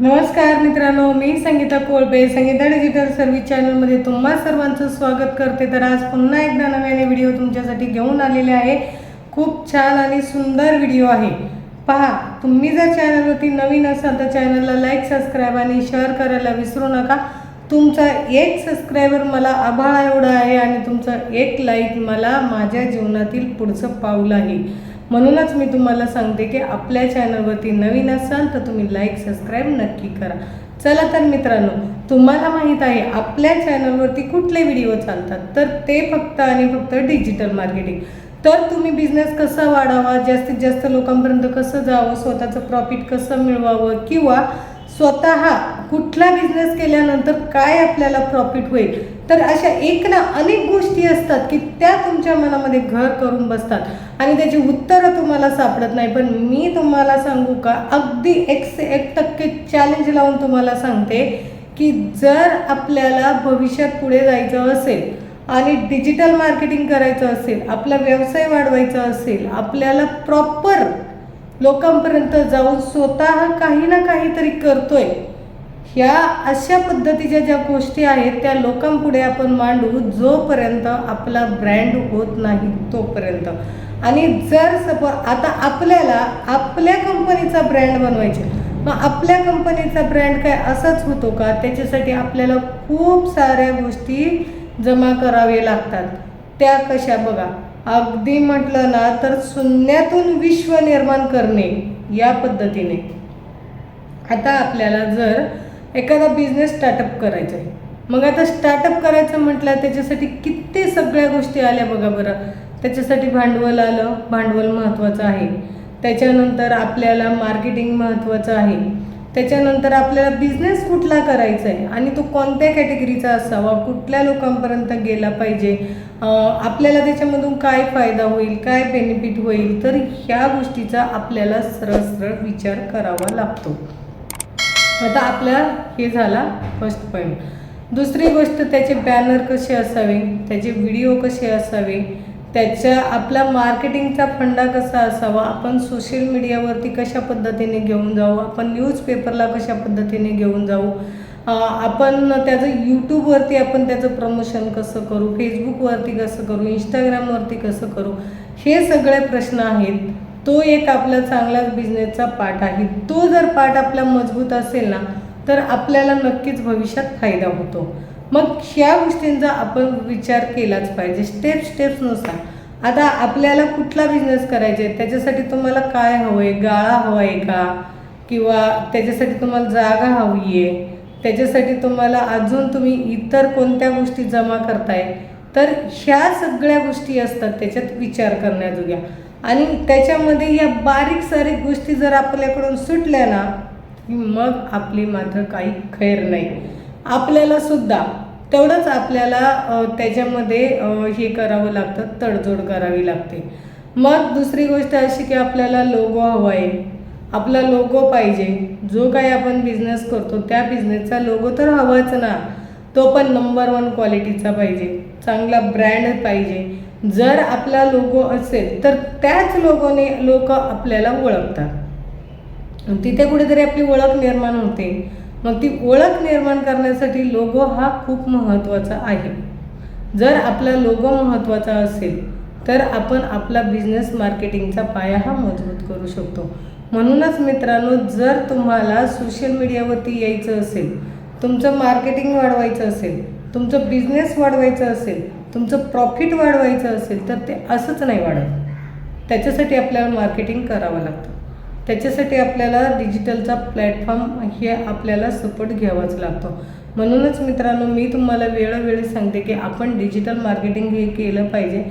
नमस्कार मित्रांनो मी संगीता कोळपे. संगीता डिजिटल सर्व्हिस चॅनलमध्ये तुम्हा सर्वांचं स्वागत करते. तर आज पुन्हा एकदा नव्याने व्हिडिओ तुमच्यासाठी घेऊन आलेले आहे. खूप छान आणि सुंदर व्हिडिओ आहे. पहा तुम्ही जर चॅनलवरती नवीन असाल तर चॅनलला लाईक सबस्क्राईब आणि शेअर करायला विसरू नका. तुमचा एक सबस्क्रायबर मला आभाळा एवढा आहे आणि तुमचा एक लाईक मला माझ्या जीवनातील पुढचं पाऊल आहे. म्हणूनच मी तुम्हाला सांगते की आपल्या चॅनलवरती नवीन असाल तर तुम्ही लाईक सबस्क्राईब नक्की करा. चला तर मित्रांनो तुम्हाला माहीत आहे आपल्या चॅनलवरती कुठले व्हिडिओ चालतात? तर ते फक्त आणि फक्त डिजिटल मार्केटिंग तर तुम्ही बिझनेस कसा वाढावा जास्तीत जास्त लोकांपर्यंत कसं जावं स्वतःचं प्रॉफिट कसं मिळवावं किंवा स्वतः कुठला बिझनेस केल्यानंतर काय आपल्याला प्रॉफिट होईल? तर अशा एक ना अनेक गोष्टी असतात की त्या तुमच्या मनामध्ये घर करून बसतात. आणि त्याची उत्तरं तुम्हाला सापडत नाही. पण मी तुम्हाला सांगू का? अगदी एकशे एक टक्के चॅलेंज लावून तुम्हाला सांगते की जर आपल्याला भविष्यात पुढे जायचं असेल आणि डिजिटल मार्केटिंग करायचं असेल आपला व्यवसाय वाढवायचा असेल आपल्याला प्रॉपर लोकांपर्यंत जाऊन स्वतः काही ना काहीतरी करतोय. ह्या अशा पद्धतीच्या ज्या गोष्टी आहेत त्या लोकांपुढे आपण मांडू जोपर्यंत आपला ब्रँड होत नाही तोपर्यंत. आणि जर सपोज आता आपल्याला आपल्या कंपनीचा ब्रँड बनवायचे मग आपल्या कंपनीचा ब्रँड काय असाच होतो का? त्याच्यासाठी आपल्याला खूप साऱ्या गोष्टी जमा करावे लागतात. त्या कशा बघा? अगदी म्हटलं ना तर शून्यातून विश्व निर्माण करणे या पद्धतीने. आता आपल्याला जर एखादा बिझनेस स्टार्टअप करायचा आहे मग आता स्टार्टअप करायचं म्हटलं त्याच्यासाठी किती सगळ्या गोष्टी आल्या बघा बरं. त्याच्यासाठी भांडवल आलं भांडवल महत्त्वाचं आहे. त्याच्यानंतर आपल्याला मार्केटिंग महत्त्वाचं आहे. त्याच्यानंतर आपल्याला बिझनेस कुठला करायचा आहे आणि तो कोणत्या कॅटेगरीचा असावा? कुठल्या लोकांपर्यंत गेला पाहिजे? आपल्याला त्याच्यामधून काय फायदा होईल? काय बेनिफिट होईल? तर ह्या गोष्टीचा आपल्याला सरळ सरळ विचार करावा लागतो. आता आपला हे झाला फर्स्ट पॉईंट दुसरी गोष्ट त्याचे बॅनर कसे असावे? त्याचे व्हिडिओ कसे असावे? त्याच्या आपला मार्केटिंगचा फंडा कसा असावा? आपण सोशल मीडियावरती कशा पद्धतीने घेऊन जाऊ? आपण न्यूजपेपरला कशा पद्धतीने घेऊन जाऊ? आपण त्याचं यूट्यूबवरती आपण त्याचं प्रमोशन कसं करू? फेसबुकवरती कसं करू? इंस्टाग्रामवरती कसं करू? हे सगळे प्रश्न आहेत. तो एक आपला चांगलाच बिझनेसचा पार्ट आहे. तो जर पाठ आपला मजबूत असेल ना तर आपल्याला नक्कीच भविष्यात फायदा होतो. मग ह्या गोष्टींचा आपण विचार केलाच पाहिजे. स्टेप स्टेप्सनुसार आता आपल्याला कुठला बिझनेस करायचा आहे? त्याच्यासाठी तुम्हाला काय हवं आहे गाळा हवा आहे का? किंवा त्याच्यासाठी तुम्हाला जागा हवी आहे? त्याच्यासाठी तुम्हाला अजून तुम्ही इतर कोणत्या गोष्टी जमा करताय? तर ह्या सगळ्या गोष्टी असतात त्याच्यात विचार करण्याजोग्या. आणि त्याच्यामध्ये या बारीक सारीक गोष्टी जर आपल्याकडून सुटल्या ना की मग आपली मात्र काही खैर नाही. आपल्याला सुद्धा तेवढंच आपल्याला त्याच्यामध्ये हे करावं लागतं तडजोड करावी लागते. मग दुसरी गोष्ट अशी की आपल्याला लोगो हवा आहे आपला लोगो पाहिजे. जो काही आपण बिझनेस करतो त्या बिझनेसचा लोगो तर हवाच ना. तो पण नंबर वन क्वालिटीचा पाहिजे. चांगला ब्रँड पाहिजे. जर आपला लोगो असेल तर त्याच लोगोने लोक आपल्याला ओळखतात. तिथे कुठेतरी आपली ओळख निर्माण होते. मग ती ओळख निर्माण करण्यासाठी लोगो हा खूप महत्त्वाचा आहे. जर आपला लोगो महत्त्वाचा असेल तर आपण आपला बिझनेस मार्केटिंगचा पाया हा मजबूत करू शकतो. म्हणूनच मित्रांनो जर तुम्हाला सोशल मीडियावरती यायचं असेल तुमचं मार्केटिंग वाढवायचं असेल तुमचं बिझनेस वाढवायचं असेल तुमचं प्रॉफिट वाढवायचं असेल तर ते असंच नाही वाढत. त्याच्यासाठी आपल्याला मार्केटिंग करावं लागतं. त्याच्यासाठी आपल्याला डिजिटलचा प्लॅटफॉर्म हे आपल्याला सपोर्ट घ्यावाच लागतो. म्हणूनच मित्रांनो मी तुम्हाला वेळोवेळी सांगते की आपण डिजिटल मार्केटिंग हे केलं पाहिजे.